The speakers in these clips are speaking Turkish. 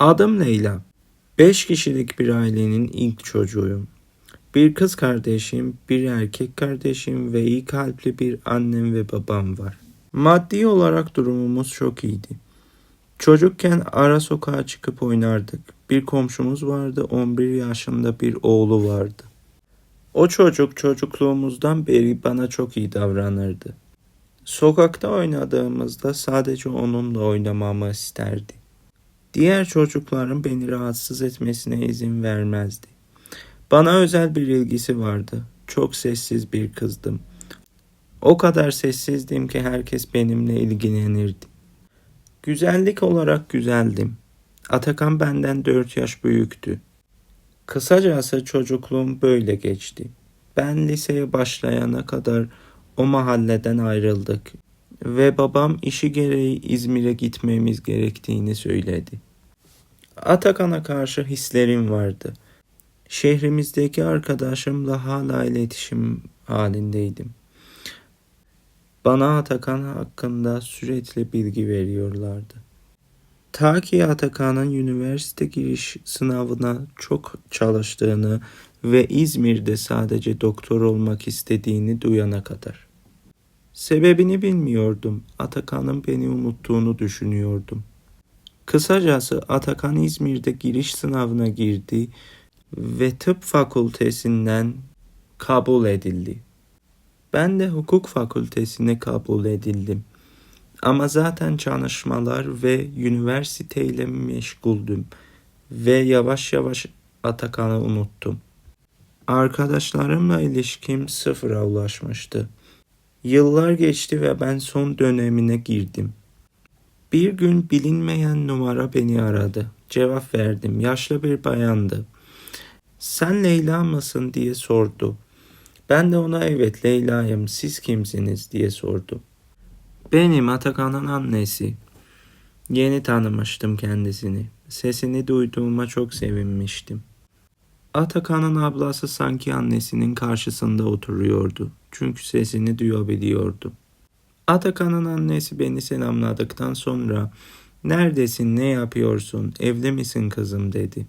Adım Leyla. 5 kişilik bir ailenin ilk çocuğuyum. Bir kız kardeşim, bir erkek kardeşim ve iyi kalpli bir annem ve babam var. Maddi olarak durumumuz çok iyiydi. Çocukken ara sokağa çıkıp oynardık. Bir komşumuz vardı, 11 yaşında bir oğlu vardı. O çocuk çocukluğumuzdan beri bana çok iyi davranırdı. Sokakta oynadığımızda sadece onunla oynamamı isterdi. Diğer çocukların beni rahatsız etmesine izin vermezdi. Bana özel bir ilgisi vardı. Çok sessiz bir kızdım. O kadar sessizdim ki herkes benimle ilgilenirdi. Güzellik olarak güzeldim. Atakan benden 4 yaş büyüktü. Kısacası çocukluğum böyle geçti. Ben liseye başlayana kadar o mahalleden ayrıldık ve babam işi gereği İzmir'e gitmemiz gerektiğini söyledi. Atakan'a karşı hislerim vardı. Şehrimizdeki arkadaşımla hala iletişim halindeydim. Bana Atakan hakkında sürekli bilgi veriyorlardı. Ta ki Atakan'ın üniversite giriş sınavına çok çalıştığını ve İzmir'de sadece doktor olmak istediğini duyana kadar. Sebebini bilmiyordum. Atakan'ın beni unuttuğunu düşünüyordum. Kısacası Atakan İzmir'de giriş sınavına girdi ve tıp fakültesinden kabul edildi. Ben de hukuk fakültesine kabul edildim. Ama zaten çalışmalar ve üniversiteyle meşguldüm ve yavaş yavaş Atakan'ı unuttum. Arkadaşlarımla ilişkim sıfıra ulaşmıştı. Yıllar geçti ve ben son dönemine girdim. Bir gün bilinmeyen numara beni aradı. Cevap verdim. Yaşlı bir bayandı. Sen Leyla mısın diye sordu. Ben de ona evet Leyla'yım siz kimsiniz diye sordum. Benim Atakan'ın annesi. Yeni tanımıştım kendisini. Sesini duyduğuma çok sevinmiştim. Atakan'ın ablası sanki annesinin karşısında oturuyordu. Çünkü sesini duyabiliyordum. Atakan'ın annesi beni selamladıktan sonra "Neredesin? Ne yapıyorsun? Evli misin kızım?" dedi.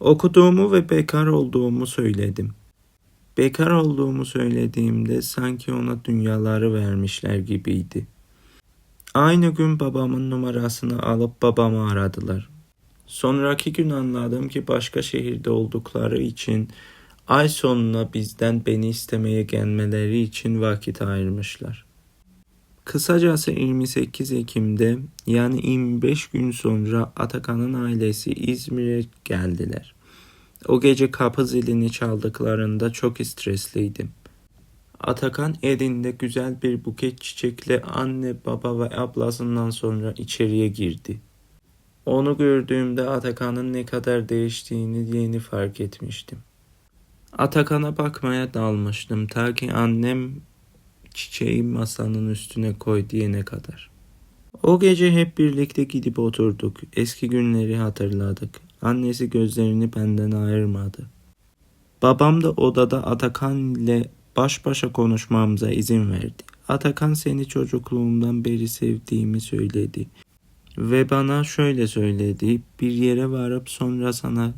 Okuduğumu ve bekar olduğumu söyledim. Bekar olduğumu söylediğimde sanki ona dünyaları vermişler gibiydi. Aynı gün babamın numarasını alıp babamı aradılar. Sonraki gün anladım ki başka şehirde oldukları için ay sonuna bizden beni istemeye gelmeleri için vakit ayırmışlar. Kısacası 28 Ekim'de yani 25 gün sonra Atakan'ın ailesi İzmir'e geldiler. O gece kapı zilini çaldıklarında çok stresliydim. Atakan elinde güzel bir buket çiçekle anne, baba ve ablasından sonra içeriye girdi. Onu gördüğümde Atakan'ın ne kadar değiştiğini yeni fark etmiştim. Atakan'a bakmaya dalmıştım ta ki annem çiçeği masanın üstüne koy diyene kadar. O gece hep birlikte gidip oturduk. Eski günleri hatırladık. Annesi gözlerini benden ayırmadı. Babam da odada Atakan ile baş başa konuşmamıza izin verdi. Atakan seni çocukluğumdan beri sevdiğimi söyledi. Ve bana şöyle söyledi. Bir yere varıp sonra sana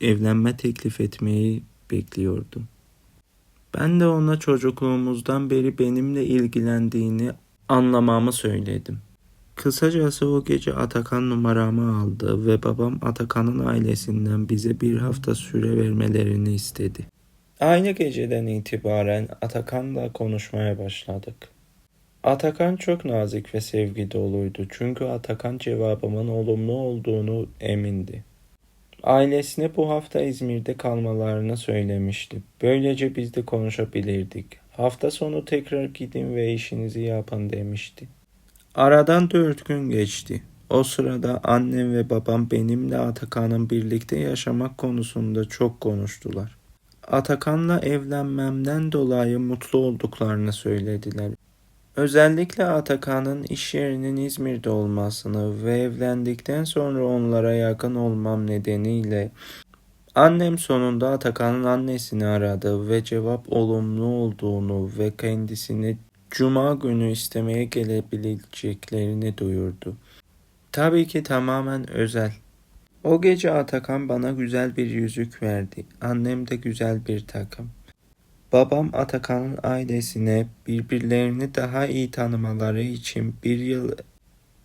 evlenme teklif etmeyi bekliyordum. Ben de ona çocukluğumuzdan beri benimle ilgilendiğini anlamamı söyledim. Kısacası o gece Atakan numaramı aldı ve babam Atakan'ın ailesinden bize bir hafta süre vermelerini istedi. Aynı geceden itibaren Atakan'la konuşmaya başladık. Atakan çok nazik ve sevgi doluydu çünkü Atakan cevabımın olumlu olduğunu emindi. Ailesine bu hafta İzmir'de kalmalarını söylemişti. Böylece biz de konuşabilirdik. Hafta sonu tekrar gidin ve işinizi yapın demişti. Aradan dört gün geçti. O sırada annem ve babam benimle Atakan'ın birlikte yaşamak konusunda çok konuştular. Atakan'la evlenmemden dolayı mutlu olduklarını söylediler. Özellikle Atakan'ın iş yerinin İzmir'de olmasını ve evlendikten sonra onlara yakın olmam nedeniyle annem sonunda Atakan'ın annesini aradı ve cevap olumlu olduğunu ve kendisini cuma günü istemeye gelebileceklerini duyurdu. Tabii ki tamamen özel. O gece Atakan bana güzel bir yüzük verdi. Annem de güzel bir takım. Babam Atakan'ın ailesine birbirlerini daha iyi tanımaları için bir yıl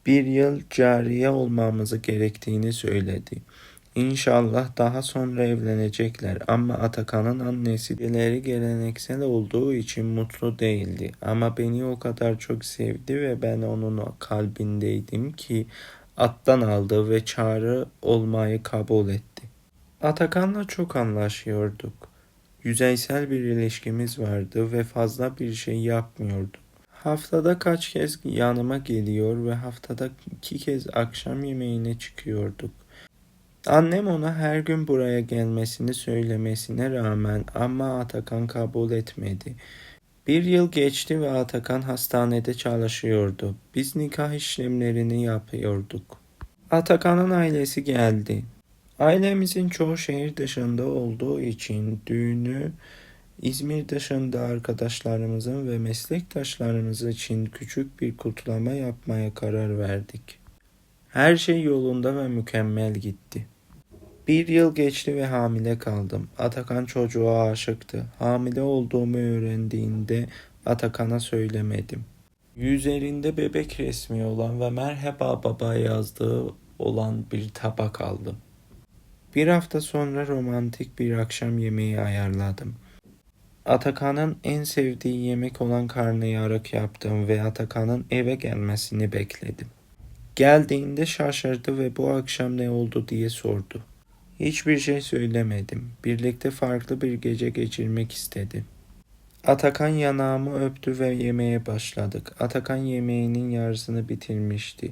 bir yıl cariye olmamızı gerektiğini söyledi. İnşallah daha sonra evlenecekler ama Atakan'ın annesi ileri geleneksel olduğu için mutlu değildi. Ama beni o kadar çok sevdi ve ben onun kalbindeydim ki attan aldı ve çağrı olmayı kabul etti. Atakan'la çok anlaşıyorduk. Yüzeysel bir ilişkimiz vardı ve fazla bir şey yapmıyorduk. Haftada kaç kez yanıma geliyor ve haftada iki kez akşam yemeğine çıkıyorduk. Annem ona her gün buraya gelmesini söylemesine rağmen ama Atakan kabul etmedi. Bir yıl geçti ve Atakan hastanede çalışıyordu. Biz nikah işlemlerini yapıyorduk. Atakan'ın ailesi geldi. Ailemizin çoğu şehir dışında olduğu için düğünü İzmir dışında arkadaşlarımızın ve meslektaşlarımız için küçük bir kutlama yapmaya karar verdik. Her şey yolunda ve mükemmel gitti. Bir yıl geçti ve hamile kaldım. Atakan çocuğa aşıktı. Hamile olduğumu öğrendiğinde Atakan'a söylemedim. Yüzlerinde bebek resmi olan ve merhaba baba yazdığı olan bir tabak aldım. Bir hafta sonra romantik bir akşam yemeği ayarladım. Atakan'ın en sevdiği yemek olan karnıyarık yaptım ve Atakan'ın eve gelmesini bekledim. Geldiğinde şaşırdı ve bu akşam ne oldu diye sordu. Hiçbir şey söylemedim. Birlikte farklı bir gece geçirmek istedi. Atakan yanağımı öptü ve yemeğe başladık. Atakan yemeğinin yarısını bitirmişti.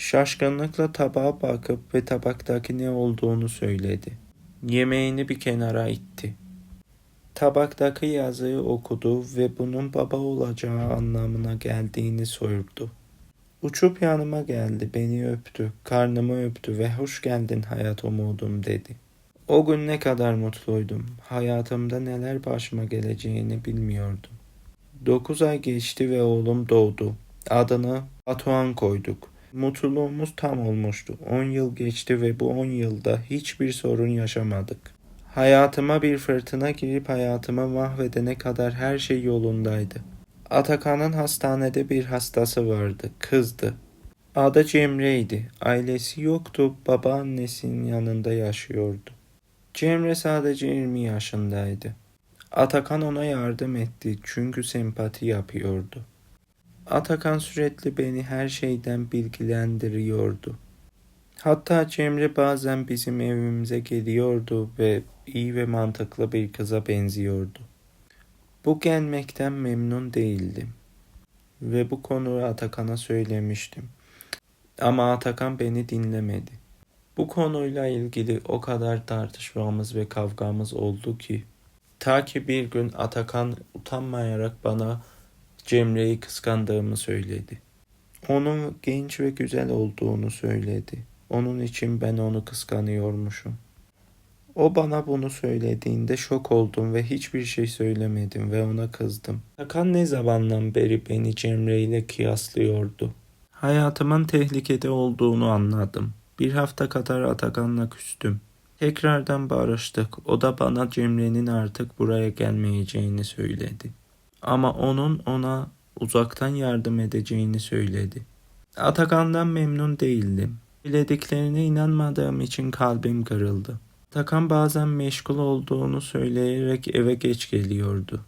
Şaşkınlıkla tabağa bakıp ve tabaktaki ne olduğunu söyledi. Yemeğini bir kenara itti. Tabaktaki yazıyı okudu ve bunun baba olacağı anlamına geldiğini sordu. Uçup yanıma geldi, beni öptü, karnımı öptü ve hoş geldin hayat umudum dedi. O gün ne kadar mutluydum. Hayatımda neler başıma geleceğini bilmiyordum. Dokuz ay geçti ve oğlum doğdu. Adını Batuhan koyduk. Mutluluğumuz tam olmuştu. On yıl geçti ve bu on yılda hiçbir sorun yaşamadık. Hayatıma bir fırtına girip hayatımı mahvedene kadar her şey yolundaydı. Atakan'ın hastanede bir hastası vardı. Kızdı. Adı Cemre'ydi. Ailesi yoktu. Babaannesinin yanında yaşıyordu. Cemre sadece 20 yaşındaydı. Atakan ona yardım etti çünkü sempati yapıyordu. Atakan sürekli beni her şeyden bilgilendiriyordu. Hatta Cemre bazen bizim evimize geliyordu ve iyi ve mantıklı bir kıza benziyordu. Bu gelmekten memnun değildim. Ve bu konuyu Atakan'a söylemiştim. Ama Atakan beni dinlemedi. Bu konuyla ilgili o kadar tartışmamız ve kavgamız oldu ki ta ki bir gün Atakan utanmayarak bana Cemre'yi kıskandığımı söyledi. Onun genç ve güzel olduğunu söyledi. Onun için ben onu kıskanıyormuşum. O bana bunu söylediğinde şok oldum ve hiçbir şey söylemedim ve ona kızdım. Hakan ne zamandan beri beni Cemre ile kıyaslıyordu. Hayatımın tehlikede olduğunu anladım. Bir hafta kadar Atakan'la küstüm. Tekrardan barıştık. O da bana Cemre'nin artık buraya gelmeyeceğini söyledi. Ama onun ona uzaktan yardım edeceğini söyledi. Atakan'dan memnun değildim. Söylediklerine inanmadığım için kalbim kırıldı. Takan bazen meşgul olduğunu söyleyerek eve geç geliyordu.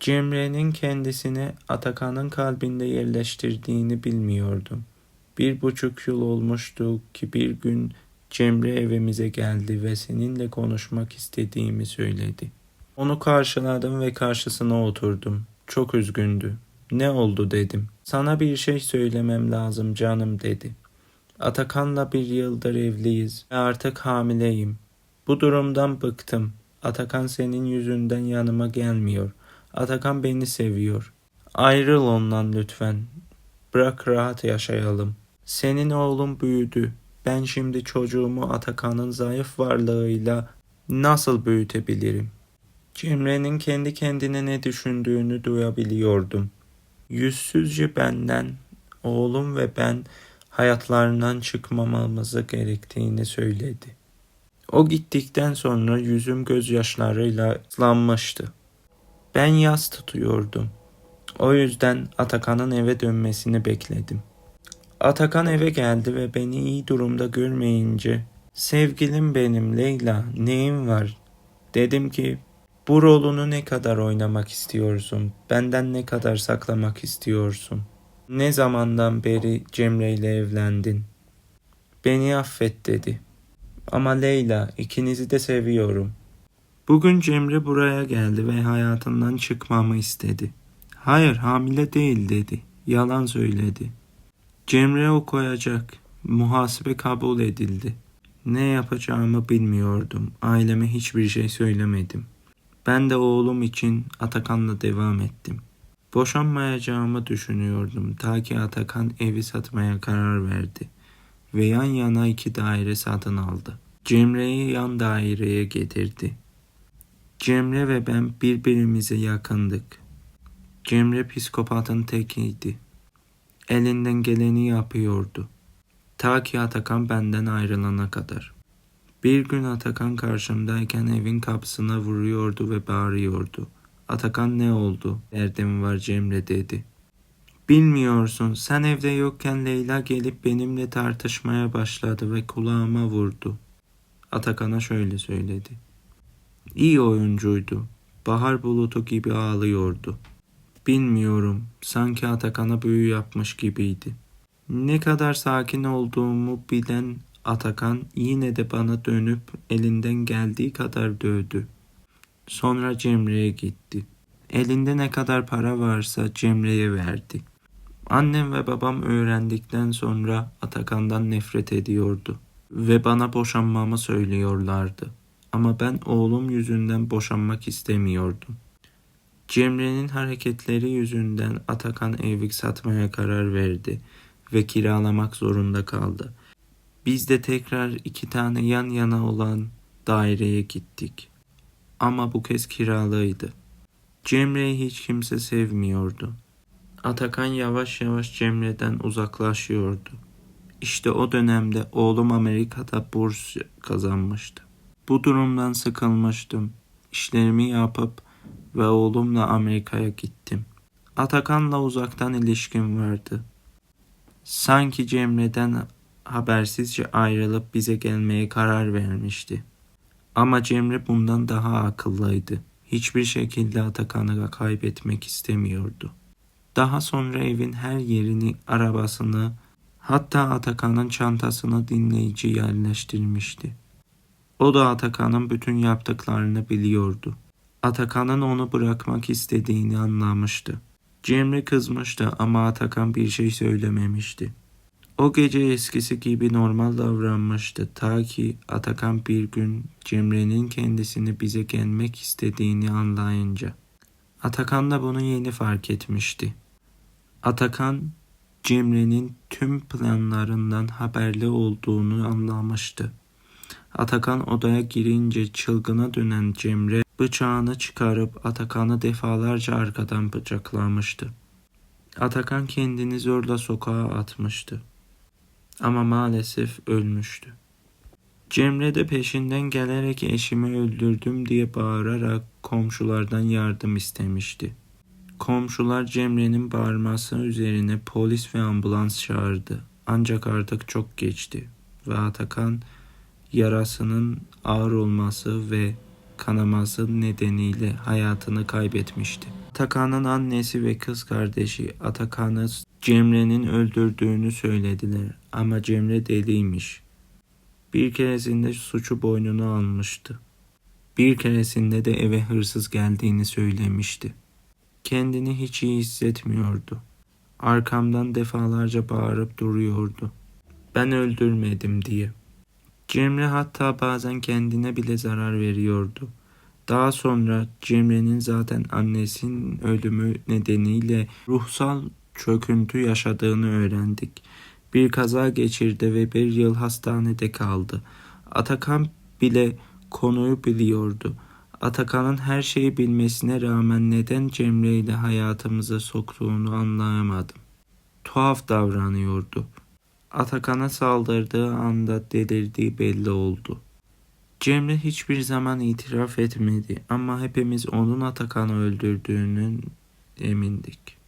Cemre'nin kendisini Atakan'ın kalbinde yerleştirdiğini bilmiyordum. Bir buçuk yıl olmuştu ki bir gün Cemre evimize geldi ve seninle konuşmak istediğimi söyledi. Onu karşıladım ve karşısına oturdum. Çok üzgündü. Ne oldu dedim. Sana bir şey söylemem lazım canım dedi. Atakan'la bir yıldır evliyiz ve artık hamileyim. Bu durumdan bıktım. Atakan senin yüzünden yanıma gelmiyor. Atakan beni seviyor. Ayrıl ondan lütfen. Bırak rahat yaşayalım. Senin oğlun büyüdü. Ben şimdi çocuğumu Atakan'ın zayıf varlığıyla nasıl büyütebilirim? Cemre'nin kendi kendine ne düşündüğünü duyabiliyordum. Yüzsüzce benden, oğlum ve ben hayatlarından çıkmamamızı gerektiğini söyledi. O gittikten sonra yüzüm gözyaşlarıyla ıslanmıştı. Ben yas tutuyordum. O yüzden Atakan'ın eve dönmesini bekledim. Atakan eve geldi ve beni iyi durumda görmeyince sevgilim benim Leyla neyin var? Dedim ki bu rolünü ne kadar oynamak istiyorsun? Benden ne kadar saklamak istiyorsun? Ne zamandan beri Cemre ile evlendin? Beni affet dedi. Ama Leyla ikinizi de seviyorum. Bugün Cemre buraya geldi ve hayatından çıkmamı istedi. Hayır hamile değil dedi. Yalan söyledi. Cemre o koyacak. Muhasebe kabul edildi. Ne yapacağımı bilmiyordum. Aileme hiçbir şey söylemedim. Ben de oğlum için Atakan'la devam ettim. Boşanmayacağımı düşünüyordum ta ki Atakan evi satmaya karar verdi ve yan yana iki daire satın aldı. Cemre'yi yan daireye getirdi. Cemre ve ben birbirimize yakındık. Cemre psikopatın tekiydi. Elinden geleni yapıyordu. Ta ki Atakan benden ayrılana kadar. Bir gün Atakan karşımdayken evin kapısına vuruyordu ve bağırıyordu. Atakan ne oldu? Derdim var Cemre dedi. Bilmiyorsun sen evde yokken Leyla gelip benimle tartışmaya başladı ve kulağıma vurdu. Atakan'a şöyle söyledi. İyi oyuncuydu. Bahar bulutu gibi ağlıyordu. Bilmiyorum, sanki Atakan'a büyü yapmış gibiydi. Ne kadar sakin olduğumu bilen Atakan yine de bana dönüp elinden geldiği kadar dövdü. Sonra Cemre'ye gitti. Elinde ne kadar para varsa Cemre'ye verdi. Annem ve babam öğrendikten sonra Atakan'dan nefret ediyordu ve bana boşanmamı söylüyorlardı. Ama ben oğlum yüzünden boşanmak istemiyordum. Cemre'nin hareketleri yüzünden Atakan evi satmaya karar verdi ve kiralamak zorunda kaldı. Biz de tekrar iki tane yan yana olan daireye gittik. Ama bu kez kiralıydı. Cemre'yi hiç kimse sevmiyordu. Atakan yavaş yavaş Cemre'den uzaklaşıyordu. İşte o dönemde oğlum Amerika'da burs kazanmıştı. Bu durumdan sıkılmıştım. İşlerimi yapıp ve oğlumla Amerika'ya gittim. Atakan'la uzaktan ilişkim vardı. Sanki Cemre'den habersizce ayrılıp bize gelmeye karar vermişti. Ama Cemre bundan daha akıllıydı. Hiçbir şekilde Atakan'ı kaybetmek istemiyordu. Daha sonra evin her yerini, arabasını, hatta Atakan'ın çantasını dinleyici yerleştirmişti. O da Atakan'ın bütün yaptıklarını biliyordu. Atakan'ın onu bırakmak istediğini anlamıştı. Cemre kızmıştı ama Atakan bir şey söylememişti. O gece eskisi gibi normal davranmıştı ta ki Atakan bir gün Cemre'nin kendisini bize gelmek istediğini anlayınca. Atakan da bunu yeni fark etmişti. Atakan Cemre'nin tüm planlarından haberli olduğunu anlamıştı. Atakan odaya girince çılgına dönen Cemre bıçağını çıkarıp Atakan'ı defalarca arkadan bıçaklamıştı. Atakan kendini zorla sokağa atmıştı. Ama maalesef ölmüştü. Cemre de peşinden gelerek eşimi öldürdüm diye bağırarak komşulardan yardım istemişti. Komşular Cemre'nin bağırması üzerine polis ve ambulans çağırdı. Ancak artık çok geçti ve Atakan yarasının ağır olması ve kanaması nedeniyle hayatını kaybetmişti. Atakan'ın annesi ve kız kardeşi Atakan'ı Cemre'nin öldürdüğünü söylediler ama Cemre deliymiş. Bir keresinde suçu boynuna almıştı. Bir keresinde de eve hırsız geldiğini söylemişti. Kendini hiç iyi hissetmiyordu. Arkamdan defalarca bağırıp duruyordu. Ben öldürmedim diye. Cemre hatta bazen kendine bile zarar veriyordu. Daha sonra Cemre'nin zaten annesinin ölümü nedeniyle ruhsal çöküntü yaşadığını öğrendik. Bir kaza geçirdi ve bir yıl hastanede kaldı. Atakan bile konuyu biliyordu. Atakan'ın her şeyi bilmesine rağmen neden Cemre ile hayatımıza soktuğunu anlayamadım. Tuhaf davranıyordu. Atakan'a saldırdığı anda delirdiği belli oldu. Cemre hiçbir zaman itiraf etmedi ama hepimiz onun Atakan'ı öldürdüğünün emindik.